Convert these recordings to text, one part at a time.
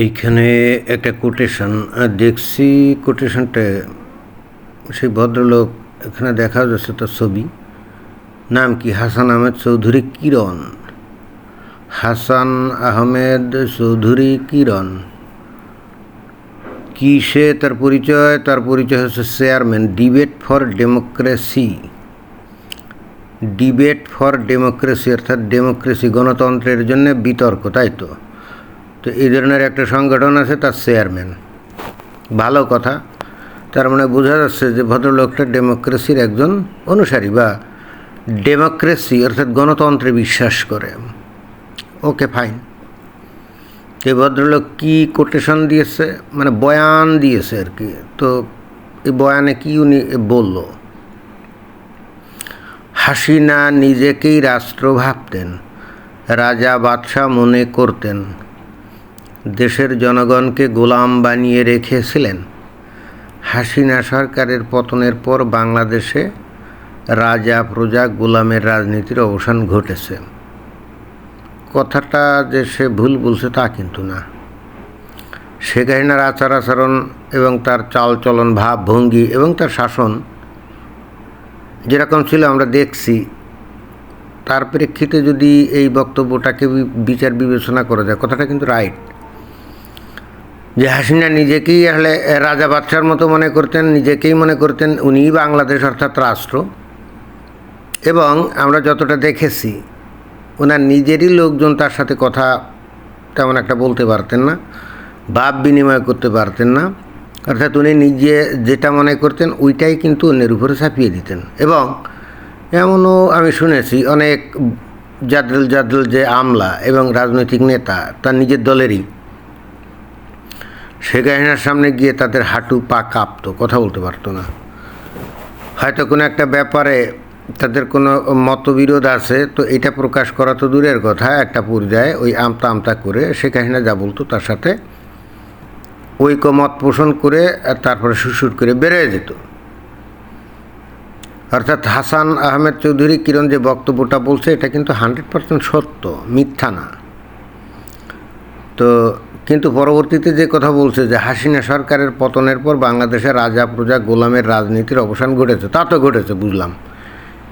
এইখানে একটা কোটেশন দেখছি কোটেশনটা সেই ভদ্রলোক এখানে দেখা যাচ্ছে তার ছবি। নাম কি? হাসান আহমেদ চৌধুরী কিরণ। হাসান আহমেদ চৌধুরী কিরণ। কি সে তার পরিচয়? তার পরিচয় হচ্ছে chairman debate for democracy debate for democracy অর্থাৎ ডেমোক্রেসি গণতন্ত্রের জন্য বিতর্ক, তাই তো? তো এই ধরনের একটা সংগঠন আছে তার চেয়ারম্যান ভালো কথা। তার মানে বোঝা যাচ্ছে যে ভদ্রলোকটা ডেমোক্রেসির একজন অনুসারী বা ডেমোক্রেসি অর্থাৎ গণতন্ত্রে বিশ্বাস করে। ওকে ফাইন এই ভদ্রলোক কী কোটেশন দিয়েছে? মানে বয়ান দিয়েছে আর কি। তো এই বয়ানে কি উনি বলল? হাসিনা নিজেকেই রাষ্ট্র ভাবতেন, রাজা বাদশাহ মনে করতেন দেশের জনগণকে গোলাম বানিয়ে রেখেছিলেন। হাসিনা সরকারের পতনের পর বাংলাদেশে রাজা প্রজা গোলামের রাজনীতির অবসান ঘটেছে। কথাটা যে সে ভুল বলছে তা কিন্তু না। শেখ হাসিনার আচার আচরণ এবং তার চালচলন ভাব ভঙ্গি এবং তার শাসন যেরকম ছিল আমরা দেখছি, তার প্রেক্ষিতে যদি এই বক্তব্যটাকে বিচার বিবেচনা করা যায়, কথাটা কিন্তু রাইট যে হাসিনা নিজেকেই আসলে রাজা বাদশার মতো মনে করতেন, নিজেকেই মনে করতেন, উনিই বাংলাদেশ অর্থাৎ রাষ্ট্র। এবং আমরা যতটা দেখেছি, ওনার নিজেরই লোকজন তার সাথে কথা তেমন একটা বলতে পারতেন না, ভাব বিনিময় করতে পারতেন না। অর্থাৎ উনি নিজে যেটা মনে করতেন, ওইটাই কিন্তু অন্যের উপরে ছাপিয়ে দিতেন। এবং এমনও আমি শুনেছি, অনেক জাদল জাদল যে আমলা এবং রাজনৈতিক নেতা, তার নিজের দলেরই শেখ হাসিনার সামনে গিয়ে তাদের হাঁটু পা কাঁপতো, কথা বলতে পারতো না। হয়তো কোনো একটা ব্যাপারে তাদের কোনো মতবিরোধ আছে, তো এটা প্রকাশ করা তো দূরের কথা, একটা পর্যায়ে ওই আমতা আমতা করে শেখ হাসিনা যা বলতো তার সাথে ঐকমত পোষণ করে তারপরে সুসুর করে বেড়ে যেত। অর্থাৎ হাসান আহমেদ চৌধুরী কিরণ যে বক্তব্যটা বলছে, এটা কিন্তু হান্ড্রেড পার্সেন্ট সত্য, মিথ্যা না। তো কিন্তু পরবর্তীতে যে কথা বলছে যে হাসিনা সরকারের পতনের পর বাংলাদেশে রাজা, প্রজা, গোলামের রাজনীতির অবসান ঘটেছে, তা তো ঘটেছে, বুঝলাম।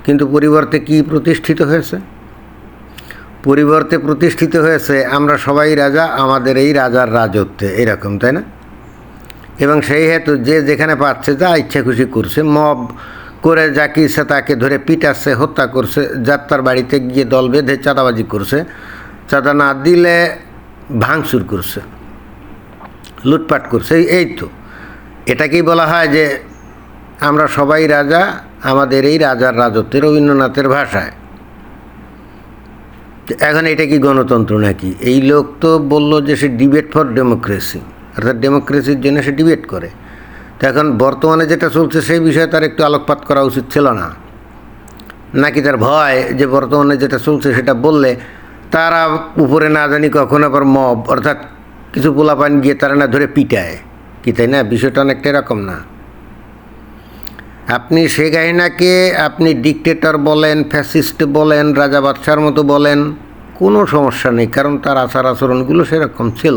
কিন্তু পরিবর্তে কি প্রতিষ্ঠিত হয়েছে? পরিবর্তে প্রতিষ্ঠিত হয়েছে, আমরা সবাই রাজা, আমাদের এই রাজার রাজত্বে, এরকম, তাই না? এবং সেই হেতু যে যেখানে পাচ্ছে, যা ইচ্ছা খুশি করছে, মব করে যাকে ইচ্ছা তাকে ধরে পিটাচ্ছে, হত্যা করছে, যাত্রার বাড়িতে গিয়ে দল বেঁধে চাঁদাবাজি করছে। চাঁদা না দিলে ভাঙচুর করছে, লুটপাট করছে, এই তো। এটাকেই বলা হয় যে আমরা সবাই রাজা, আমাদের এই রাজার রাজত্বে, রবীন্দ্রনাথের ভাষায়। এখন এটা কি গণতন্ত্র নাকি? এই লোক তো বলল যে সে ডিবেট ফর ডেমোক্রেসি অর্থাৎ ডেমোক্রেসির জন্য সে ডিবেট করে। তো এখন বর্তমানে যেটা চলছে, সেই বিষয়ে তার একটু আলোকপাত করা উচিত ছিল না। নাকি তার ভয় যে বর্তমানে যেটা চলছে সেটা বললে তারা উপরে না জানি কখন আবার মব, অর্থাৎ কিছু পোলাপান গিয়ে তারা না ধরে পিটায়। কি তাই না? বিষয়টা অনেকটা এরকম না। আপনি শেখ হাসিনাকে আপনি ডিকটেটর বলেন ফ্যাসিস্ট বলেন, রাজা বাদশার মতো বলেন, কোনো সমস্যা নেই, কারণ তার আচার আচরণগুলো সেরকম ছিল।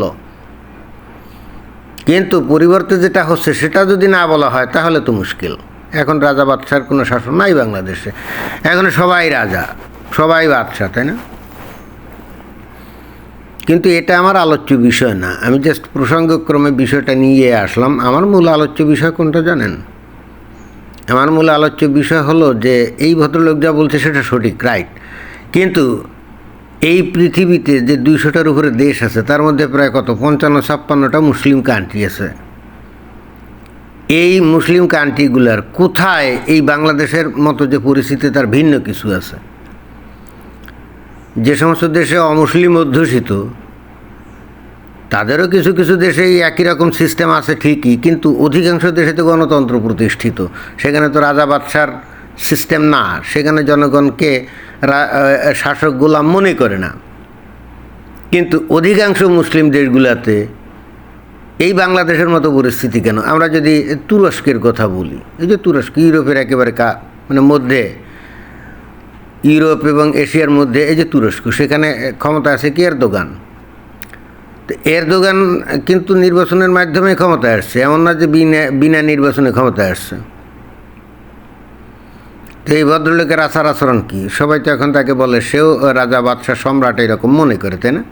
কিন্তু পরিবর্তে যেটা হচ্ছে, সেটা যদি না বলা হয়, তাহলে তো মুশকিল। এখন রাজা বাদশার কোনো শাসন নাই বাংলাদেশে। এখন সবাই রাজা, সবাই বাদশাহ, তাই না? কিন্তু এটা আমার আলোচ্য বিষয় না। আমি জাস্ট প্রসঙ্গক্রমে বিষয়টা নিয়ে আসলাম। আমার মূল আলোচ্য বিষয় কোনটা জানেন? আমার মূল আলোচ্য বিষয় হলো যে, এই ভদ্রলোক যা বলছে সেটা সঠিক রাইট কিন্তু এই পৃথিবীতে যে দুইশোটার উপরে দেশ আছে, তার মধ্যে প্রায় কত? পঞ্চান্ন, ছাপ্পান্নটা মুসলিম কান্ট্রি আছে। এই মুসলিম কান্ট্রিগুলার কোথায় এই বাংলাদেশের মতো যে পরিস্থিতি, তার ভিন্ন কিছু আছে। যে সমস্ত দেশে অমুসলিম অধ্যুষিত তাদেরও কিছু কিছু দেশে এই একই রকম সিস্টেম আছে ঠিকই, কিন্তু অধিকাংশ দেশে তো গণতন্ত্র প্রতিষ্ঠিত। সেখানে তো রাজা বাদশার সিস্টেম না, সেখানে জনগণকে শাসক গোলাম মনে করে না। কিন্তু অধিকাংশ মুসলিম দেশগুলোতে এই বাংলাদেশের মতো পরিস্থিতি কেন? আমরা যদি তুরস্কের কথা বলি, এই যে তুরস্ক, ইউরোপের একেবারে কা মানে মধ্যে, ইউরোপ এবং এশিয়ার মধ্যে, এই যে তুরস্ক, সেখানে ক্ষমতা আছে কি আর দোকান এরদোগান কিন্তু নির্বাচনের মাধ্যমে ক্ষমতায় আসছে, এমন না যে বিনা বিনা নির্বাচনে ক্ষমতায় আসছে। তো এই ভদ্রলোকের আচার আচরণ কি? সবাই তো এখন তাকে বলে, সেও রাজা, বাদশাহ, সম্রাট এরকম মনে করে, তাই না?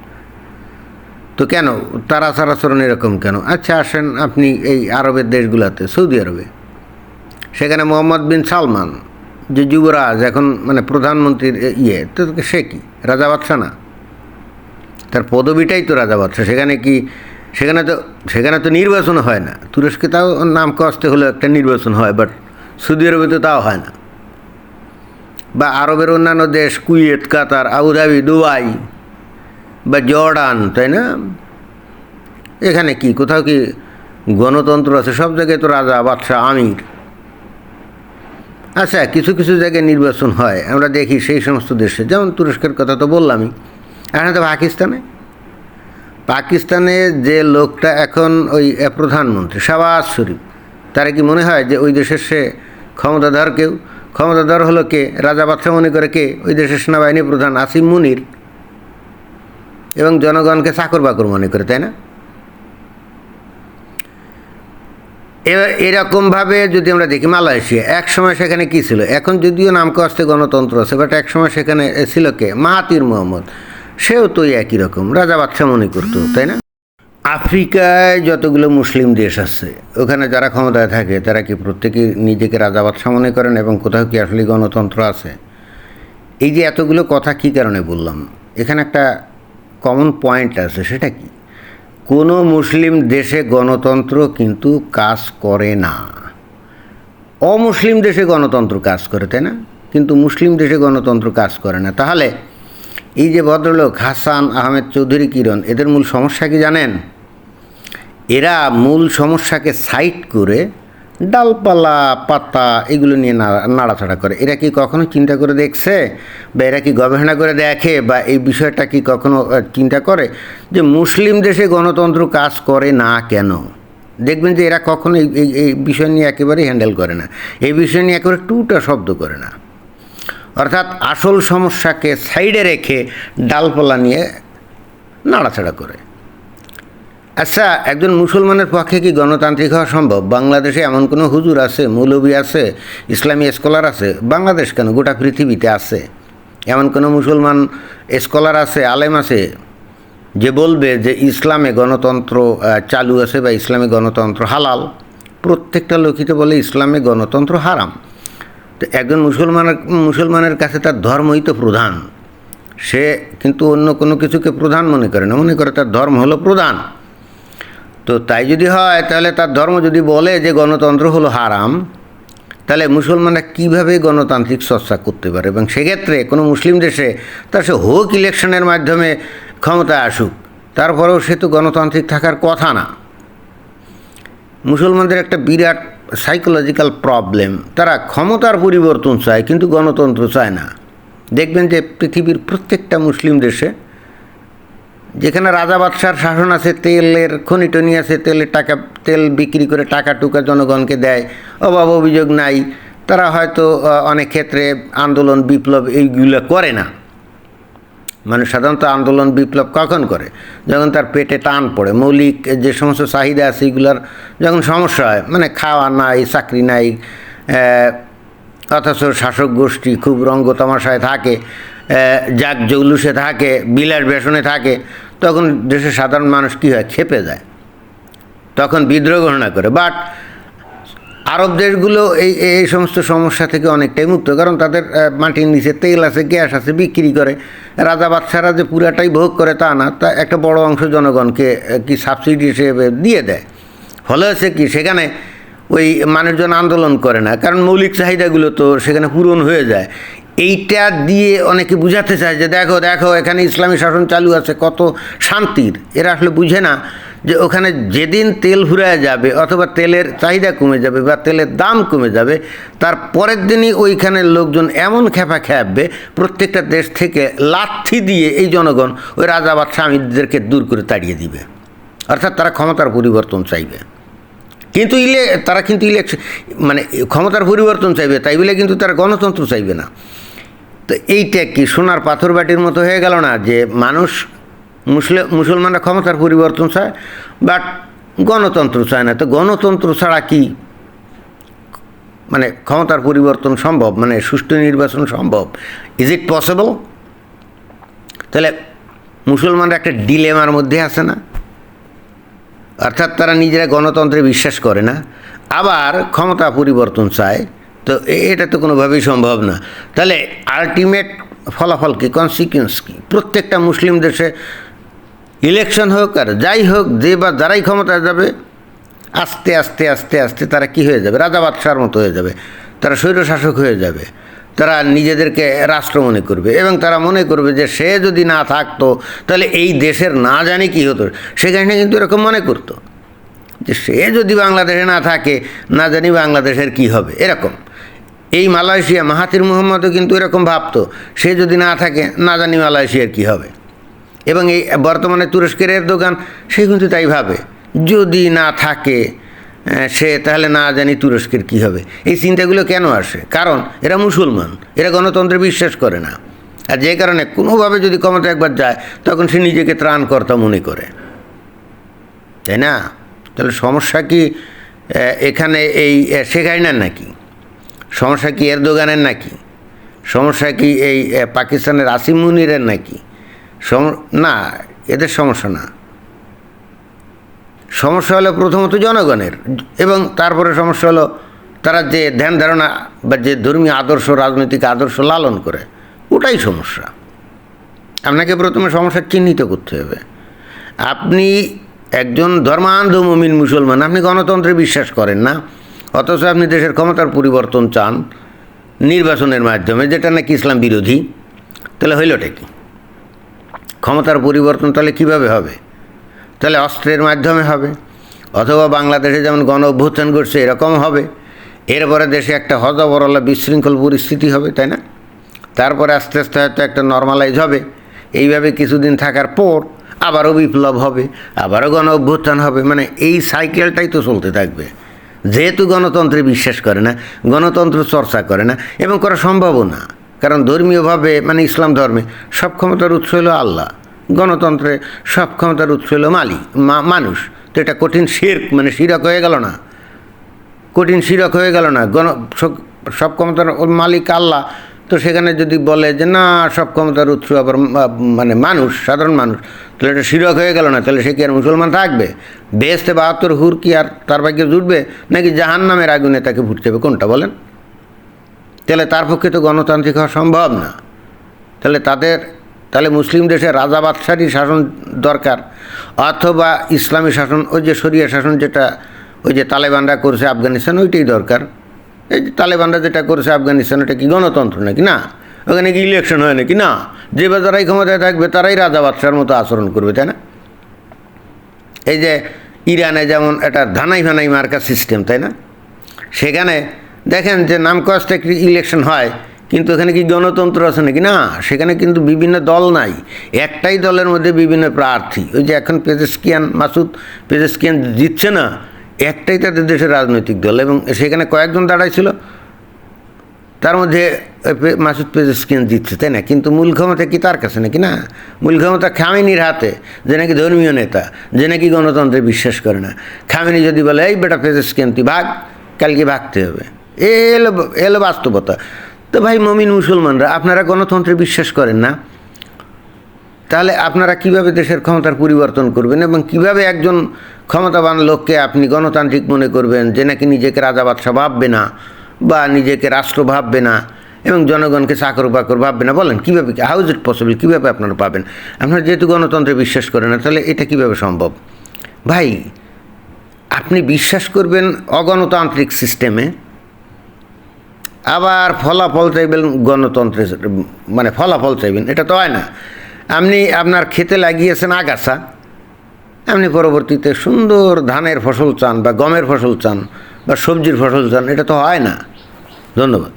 তো কেন? তার আচার আচরণ এরকম কেন? আচ্ছা আসেন আপনি এই আরবের দেশগুলোতে, সৌদি আরবে। সেখানে মোহাম্মদ বিন সালমান, যে যুবরাজ, এখন মানে প্রধানমন্ত্রীর ইয়ে তো সে কি? রাজা, বাদশাহ না? তার পদবিটাই তো রাজা বাদশাহ। সেখানে কি, সেখানে তো সেখানে তো নির্বাচন হয় না। তুরস্কে তাও নাম কষ্টে হলেও একটা নির্বাচন হয় বাট সৌদি আরবে তো তাও হয় না। বা আরবের অন্যান্য দেশ, Kuwait, Qatar, Abu Dhabi, Dubai বা জর্ডান, তাই না? এখানে কি, কোথাও কি গণতন্ত্র আছে? সব জায়গায় তো রাজা বাদশাহ, আমির। আচ্ছা কিছু কিছু জায়গায় নির্বাচন হয়। আমরা দেখি সেই সমস্ত দেশে। যেমন তুরস্কের কথা তো বললামই। এখন তো পাকিস্তানে। পাকিস্তানে যে লোকটা এখন ওই প্রধানমন্ত্রী, শাহবাজ শরীফ, তারা কি মনে হয় যে ওই দেশের সে ক্ষমতাধর কেউ? ক্ষমতাধর হলো কে? রাজা বাদশাহ মনে করে কে? ওই দেশের সেনাবাহিনী প্রধান আসিম মুনির। এবং জনগণকে চাকর বাকর মনে করে, তাই না? এবার এরকমভাবে যদি আমরা দেখি মালয়েশিয়া এক সময় সেখানে কি ছিল? এখন যদিও নামকে কষ্টে গণতন্ত্র আছে বাট এক সময় সেখানে ছিল কে? মাহাতির মোহাম্মদ। সেও তো একই রকম, রাজা বাদশাহ মনে করতো, তাই না? আফ্রিকায় যতগুলো মুসলিম দেশ আছে, ওখানে যারা ক্ষমতায় থাকে, তারা কি প্রত্যেকে নিজেকে রাজা বাদশাহ মনে করেন এবং কোথাও কি আসলে গণতন্ত্র আছে? এই যে এতগুলো কথা কী কারণে বললাম? এখানে একটা কমন পয়েন্ট আছে, সেটা কি? কোনো মুসলিম দেশে গণতন্ত্র কিন্তু কাজ করে না। অমুসলিম দেশে গণতন্ত্র কাজ করে, তাই না? কিন্তু মুসলিম দেশে গণতন্ত্র কাজ করে না। তাহলে এই যে ভদ্রলোক, হাসান আহমেদ চৌধুরী কিরণ, এদের মূল সমস্যা কি জানেন? এরা মূল সমস্যাকে সাইড করে ডালপালা, পাতা এগুলো নিয়ে নাড়া- নাড়াচাড়া করে। এরা কি কখনো চিন্তা করে দেখছে? বা এরা কি গবেষণা করে দেখে? বা এই বিষয়টা কি কখনো চিন্তা করে? যে মুসলিম দেশে গণতন্ত্র কাজ করে না কেন? দেখবেন যে এরা কখনো এই বিষয় নিয়ে একেবারেই হ্যান্ডেল করে না। এই বিষয় নিয়ে একেবারে টুটা শব্দ করে না। অর্থাৎ আসল সমস্যাকে সাইডে রেখে ডালপালা নিয়ে নাড়াচাড়া করে। আচ্ছা একজন মুসলমানের পক্ষে কি গণতান্ত্রিক হওয়া সম্ভব? বাংলাদেশে এমন কোনো হুজুর আছে, মৌলবী আছে, ইসলামী স্কলার আছে? বাংলাদেশ কেন? গোটা পৃথিবীতে আছে। এমন কোনো মুসলমান স্কলার আছে, আলেম আছে, যে বলবে যে ইসলামে গণতন্ত্র চালু আছে বা ইসলামে গণতন্ত্র হালাল? প্রত্যেকটা লোকই তো বলে ইসলামে গণতন্ত্র হারাম। তো একজন মুসলমানের মুসলমানের কাছে তার ধর্মই তো প্রধান। সে কিন্তু অন্য কোনো কিছুকে প্রধান মনে করে না। মনে করে তার ধর্ম হলো প্রধান। তো তাই যদি হয়, তাহলে তার ধর্ম যদি বলে যে গণতন্ত্র হলো হারাম, তাহলে মুসলমানরা কীভাবে গণতান্ত্রিক চর্চা করতে পারে? এবং সেক্ষেত্রে কোনো মুসলিম দেশে তার সে হোক ইলেকশনের মাধ্যমে ক্ষমতায় আসুক, তারপরেও সে তো গণতান্ত্রিক থাকার কথা না। মুসলমানদের একটা বিরাট সাইকোলজিক্যাল প্রবলেম তারা ক্ষমতার পরিবর্তন চায়, কিন্তু গণতন্ত্র চায় না। দেখবেন যে পৃথিবীর প্রত্যেকটা মুসলিম দেশে, যেখানে রাজা বাদশার শাসন আছে, তেলের খনি টনি আছে, তেলের টাকা, তেল বিক্রি করে টাকা টুকা জনগণকে দেয়, অভাব অভিযোগ নাই, তারা হয়তো অনেক ক্ষেত্রে আন্দোলন, বিপ্লব এইগুলো করে না। মানে সাধারণত আন্দোলন বিপ্লব কখন করে? যখন তার পেটে টান পড়ে, মৌলিক যে সমস্ত চাহিদা আছে এগুলোর যখন সমস্যা হয় মানে খাওয়া নাই, চাকরি নাই অথচ শাসক গোষ্ঠী খুব রঙ্গ তামাশায় থাকে যাক জৌলুসে থাকে, বিলাস বেসনে থাকে, তখন দেশের সাধারণ মানুষ কী হয়? খেপে যায়। তখন বিদ্রোহ ঘোষণা করে। বাট আরব দেশগুলো এই এই সমস্ত সমস্যা থেকে অনেকটাই মুক্ত, কারণ তাদের মাটির নিচে তেল আছে, গ্যাস আছে, বিক্রি করে। রাজা বাচ্চারা যে পুরাটাই ভোগ করে তা না, তা একটা বড় অংশ জনগণকে কি সাবসিডি হিসেবে দিয়ে দেয়। ফলে হচ্ছে কি, সেখানে ওই মানুষজন আন্দোলন করে না, কারণ মৌলিক চাহিদাগুলো তো সেখানে পূরণ হয়ে যায়। এইটা দিয়ে অনেকে বুঝাতে চায় যে, দেখো দেখো, এখানে ইসলামী শাসন চালু আছে, কত শান্তির। এরা আসলে বুঝে না যে ওখানে যেদিন তেল ফুরায় যাবে অথবা তেলের চাহিদা কমে যাবে বা তেলের দাম কমে যাবে, তার পরের দিনই ওইখানের লোকজন এমন খেপা খেপবে প্রত্যেকটা দেশ থেকে লাথি দিয়ে এই জনগণ ওই রাজা বা স্বামীদেরকে দূর করে তাড়িয়ে দিবে। অর্থাৎ তারা ক্ষমতার পরিবর্তন চাইবে। কিন্তু ইলে, তারা কিন্তু ইলেকশন মানে ক্ষমতার পরিবর্তন চাইবে, তাই বলে কিন্তু তারা গণতন্ত্র চাইবে না। তো এইটা কি সোনার পাথর বাটির মতো হয়ে গেল না যে মানুষ মুসলমানরা ক্ষমতার পরিবর্তন চায় বাট গণতন্ত্র চায় না। তো গণতন্ত্র ছাড়া কি মানে ক্ষমতার পরিবর্তন সম্ভব? মানে সুষ্ঠু নির্বাচন সম্ভব? ইজ ইট পসিবল তাহলে মুসলমানরা একটা ডিলেমার মধ্যে আছে না? অর্থাৎ তারা নিজেরা গণতন্ত্রে বিশ্বাস করে না। আবার ক্ষমতা পরিবর্তন চায়, তো এটা তো কোনোভাবেই সম্ভব না। তাহলে আলটিমেট ফলাফল কী? কনসিকুয়েন্স কী? প্রত্যেকটা মুসলিম দেশে ইলেকশন হোক আর যাই হোক, যে বা যারাই ক্ষমতায় যাবে, আস্তে আস্তে আস্তে আস্তে তারা কি হয়ে যাবে? রাজা বাদশার মতো হয়ে যাবে। তারা স্বৈরশাসক হয়ে যাবে। তারা নিজেদেরকে রাষ্ট্র মনে করবে এবং তারা মনে করবে যে সে যদি না থাকতো, তাহলে এই দেশের না জানি কি হতো। সেখানে কিন্তু এরকম মনে করতো যে সে যদি বাংলাদেশে না থাকে, না জানি বাংলাদেশের কি হবে। এরকম। এই মালয়েশিয়া মাহাতির মুহাম্মদও কিন্তু এরকম ভাবতো, সে যদি না থাকে, না জানি মালয়েশিয়ার কি হবে। এবং এই বর্তমানে তুরস্কের এর দোকান, সে কিন্তু তাই ভাবে। যদি না থাকে সে তাহলে না জানি তুরস্কের কি হবে। এই চিন্তাগুলো কেন আসে? কারণ এরা মুসলমান, এরা গণতন্ত্রে বিশ্বাস করে না। আর যে কারণে কোনোভাবে যদি ক্ষমতা একবার যায়, তখন সে নিজেকে ত্রাণকর্তা মনে করে। তাই না? তাহলে সমস্যা কি এখানে এই শেখ হাসিনার নাকি? সমস্যা কি এরদোগানের নাকি? সমস্যা কি এই পাকিস্তানের আসিম মুনিরের নাকি? না, এদের সমস্যা না। সমস্যা হলো প্রথমত জনগণের এবং তারপরে সমস্যা হলো তারা যে ধ্যান ধারণা বা যে ধর্মীয় আদর্শ, রাজনৈতিক আদর্শ লালন করে, ওটাই সমস্যা। আপনাকে প্রথমে সমস্যা চিহ্নিত করতে হবে। আপনি একজন ধর্মান্ধ মমিন মুসলমান, আপনি গণতন্ত্রে বিশ্বাস করেন না, অথচ আপনি দেশের ক্ষমতার পরিবর্তন চান নির্বাচনের মাধ্যমে, যেটা নাকি ইসলাম বিরোধী, তাহলে হইলটা কি? ক্ষমতার পরিবর্তন তাহলে কীভাবে হবে? তাহলে অস্ত্রের মাধ্যমে হবে। অথবা বাংলাদেশে যেমন গণ অভ্যুত্থান করছে এরকম হবে। এরপরে দেশে একটা হজবরলা বিশৃঙ্খল পরিস্থিতি হবে, তাই না? তারপরে আস্তে আস্তে হয়তো একটা নর্মালাইজ হবে। এইভাবে কিছুদিন থাকার পর আবারও বিপ্লব হবে, আবারও গণ অভ্যুত্থান হবে। মানে এই সাইকেলটাই তো চলতে থাকবে। যেহেতু গণতন্ত্রে বিশ্বাস করে না, গণতন্ত্র চর্চা করে না, এবং করা সম্ভবও না। কারণ ধর্মীয়ভাবে মানে ইসলাম ধর্মে, সব ক্ষমতার উৎস হলো আল্লাহ। গণতন্ত্রে সব ক্ষমতার উৎস হলো মালি মানুষ। তো এটা কঠিন শির্ক মানে শিরক হয়ে গেল না। কঠিন শিরক হয়ে গেল না। গণ, সব- সব ক্ষমতার মালিক আল্লাহ। তো সেখানে যদি বলে যে, না, সব ক্ষমতার উৎস আবার মানে মানুষ, সাধারণ মানুষ, তাহলে এটা শিরক হয়ে গেল না। তাহলে সে কি আর মুসলমান থাকবে? বেহেস্তে বাহাত্তর হুর কি আর তার ভাগ্যে জুটবে? নাকি জাহান নামের আগুনে তাকে ভুটতে হবে? কোনটা বলেন? তাহলে তার পক্ষে তো গণতান্ত্রিক হওয়া সম্ভব না। তাহলে তাদের, তাহলে মুসলিম দেশে রাজা বাদশাহী শাসন দরকার, অথবা ইসলামী শাসন, ওই যে শরিয়া শাসন যেটা, ওই যে তালেবানরা করছে আফগানিস্তান, ওইটাই দরকার। এই যে তালেবানরা যেটা করছে আফগানিস্তান, ওটা কি গণতন্ত্র নাকি? না। ওখানে কি ইলেকশন হয় নাকি? না। যে বা যারাই ক্ষমতায় থাকবে, তারাই রাজা বাদশার মতো আচরণ করবে, তাই না? এই যে ইরানে যেমন একটা ধানাই ভানাই মার্কা সিস্টেম তাই না? সেখানে দেখেন যে নাম কষ্ট একটি ইলেকশন হয়, কিন্তু এখানে কি গণতন্ত্র আছে নাকি? না, সেখানে কিন্তু বিভিন্ন দল নাই। একটাই দলের মধ্যে বিভিন্ন প্রার্থী। ওই যে এখন পেজেস্কিয়ান মাসুদ, পেজেস্কিয়ান জিতছে না, একটাই তাদের দেশের রাজনৈতিক দল এবং সেখানে কয়েকজন দাঁড়াইছিল। তার মধ্যে মাসুদ পেজেস্কিয়ান জিতছে, তাই না? কিন্তু মূল ক্ষমতা কি তার কাছে নাকি? না, মূল ক্ষমতা খামিনির হাতে, যে নাকি ধর্মীয় নেতা, যে নাকি গণতন্ত্রে বিশ্বাস করে না। খামিনি যদি বলে, এই বেটা পেজেস্কিয়ান, তুই ভাগ, কালকে ভাগতে হবে। এলো এলো বাস্তবতা। তো ভাই মমিন মুসলমানরা, আপনারা গণতন্ত্রে বিশ্বাস করেন না? তাহলে আপনারা কীভাবে দেশের ক্ষমতার পরিবর্তন করবেন এবং কীভাবে একজন ক্ষমতাবান লোককে আপনি গণতান্ত্রিক মনে করবেন যে নাকি নিজেকে রাজা বাদশাহ ভাববে না বা নিজেকে রাষ্ট্র ভাববে না এবং জনগণকে চাকর বাকর ভাববে না? বলেন, কীভাবে হাউ ইজ ইট পসিবল কীভাবে আপনারা পাবেন? আপনারা যেহেতু গণতন্ত্রে বিশ্বাস করেন না, তাহলে এটা কীভাবে সম্ভব? ভাই, আপনি বিশ্বাস করবেন অগণতান্ত্রিক সিস্টেমে আবার ফলাফল চাইবেন গণতন্ত্রের মানে ফলাফল চাইবেন, এটা তো হয় না। আপনি আপনার খেতে লাগিয়েছেন আগাছা, আপনি পরবর্তীতে সুন্দর ধানের ফসল চান বা গমের ফসল চান বা সবজির ফসল চান, এটা তো হয় না। ধন্যবাদ।